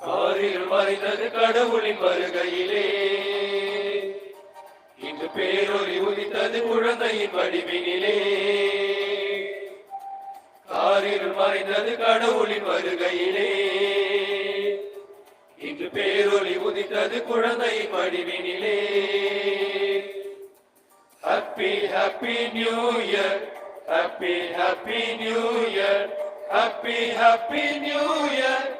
காரில் மறைந்தது கடவுளின் வருகையிலே. இன்று பேரொலி உதித்தது குழந்தையின் வடிவினிலே. காரில் மறைந்தது கடவுளின் வருகையிலே. இன்று பேரொலி உதித்தது குழந்தையின் வடிவினிலே. Happy happy new year happy happy new year happy happy new year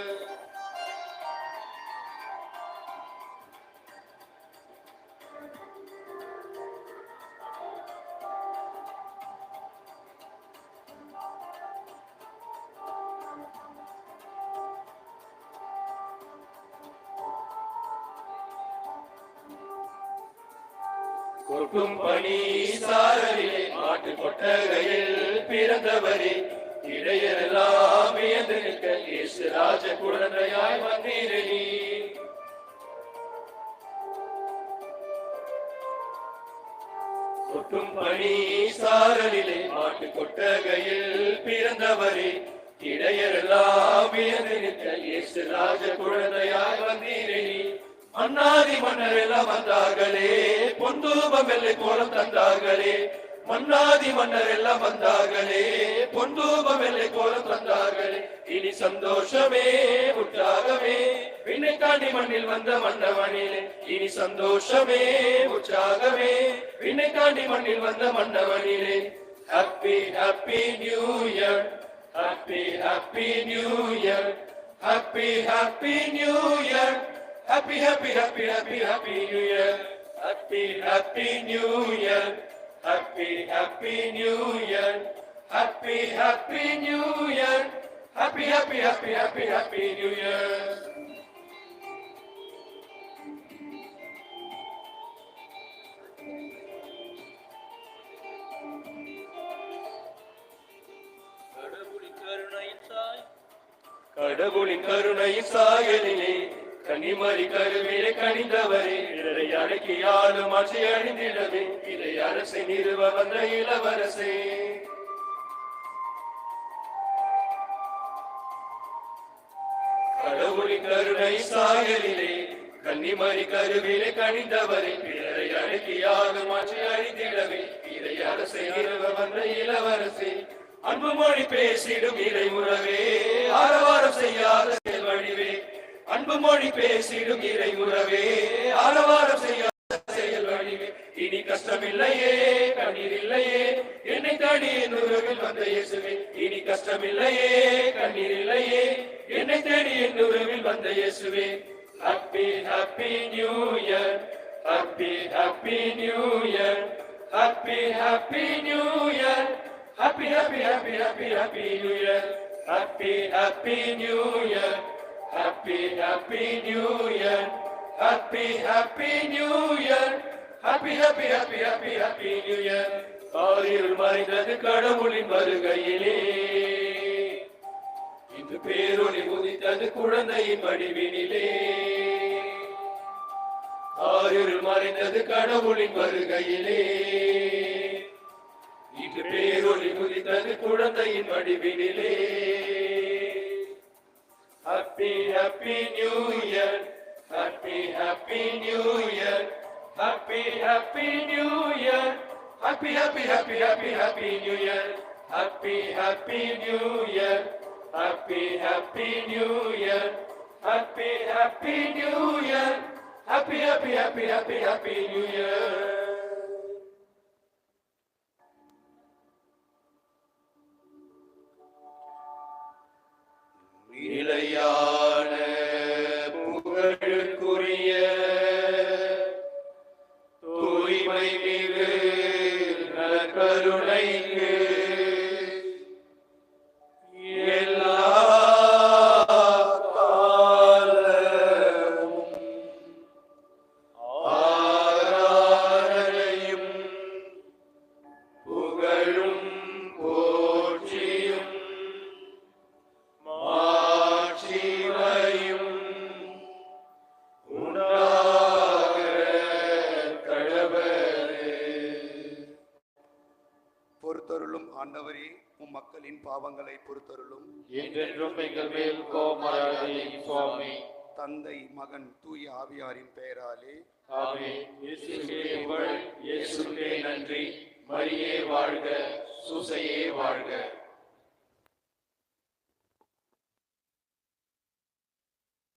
கொட்டும் பணி சாரலிலே மாட்டு கொட்டகையில் பிறந்தவரே. இடையெல்லாம் வியந்து நிற்க இயேசு ராஜ குழந்தையாய் வந்தீரே. கொட்டும் பணி சாரலிலே மாட்டு கொட்டகையில் பிறந்தவரே. இடையெல்லாம் வியந்து நிற்க இயேசு ராஜ குழந்தையாய் மன்னாதி மன்னர் எல்லாம் வந்தார்களே பொந்தூபம் வெள்ளை கோலம் தந்தார்களே. மன்னாதி மன்னர் எல்லாம் வந்தார்களே பொந்தூபம் வெள்ளை கோலம் தந்தார்களே. இனி சந்தோஷமே உற்சாகமே. விண்ணை தாண்டி மண்ணில் வந்த மன்னவனிலே இனி சந்தோஷமே உற்சாகமே. விண்ணை தாண்டி மண்ணில் வந்த மன்னவனிலே. Happy happy new year happy happy new year happy happy new year Happy, happy, happy, happy, happy New Year. Happy, happy New Year. Happy, happy New Year. Happy, happy New Year. Happy, happy, happy, happy, happy New Year. கடவுளின் கருணையின் சாய் கடவுளின் கருணையின் சாயலிலே கனிமறி கருவியை கணிந்தவரே இடரை அடக்கி ஆளும் ஆட்சி அணிந்திடவே இதை அரசை நிறுவ வந்த இளவரசே. கடவுளின் கருணை சாயலிலே கன்னிமறி கருவிலே கணிந்தவரே பிறரை அடக்கி யாரும் ஆட்சி அழிந்திடவே இதை அரசை நிறுவ வந்த இளவரசே. அன்பு மொழி பேசிடும் இறை உறவே ஆரவாரம் செய்யாத அன்பு மொழி பேசிடும் இறை உறவே ஆரவாரம் செய்யாத செயல் வழிவே. இனி கஷ்டமில்லையே கண்ணீர் இல்லையே என்னை தாடி என் உறவில் வந்த இயேசுவே. இனி கஷ்டமில்லையே கண்ணீர் இல்லையே என்னை தேடி என் உறவில் வந்த இயேசுவே. Happy happy new year happy happy new year happy happy new year happy happy happy happy happy new year happy happy new year Happy, happy New Year. Happy, happy new year Happy, happy happy happy happy new year ஆரிருள் மறைந்தது கடவுளின் வருகையிலே. இன்று பேரொளி உதித்தது குழந்தையின் வடிவினிலே. ஆரிருள் மறைந்தது கடவுளின் வருகையிலே. இன்று பேரொளி உதித்தது குழந்தையின் வடிவினிலே. Happy new year happy happy new year happy happy new year happy happy happy happy happy new year happy happy new year happy happy new year happy happy new year happy happy happy happy happy new year தூய்மை மிகு நற்கருணைக்கு ஆண்டவரே உம் மக்களின் பாவங்களை பொறுத்தருளும். என்றென்றும் எங்கள் மேல் கோபமாராதையும் சுவாமி. தந்தை மகன் தூய ஆவியாரின் பெயராலே. ஆமே நன்றி. மரியே வாழ்க சூசையே வாழ்க.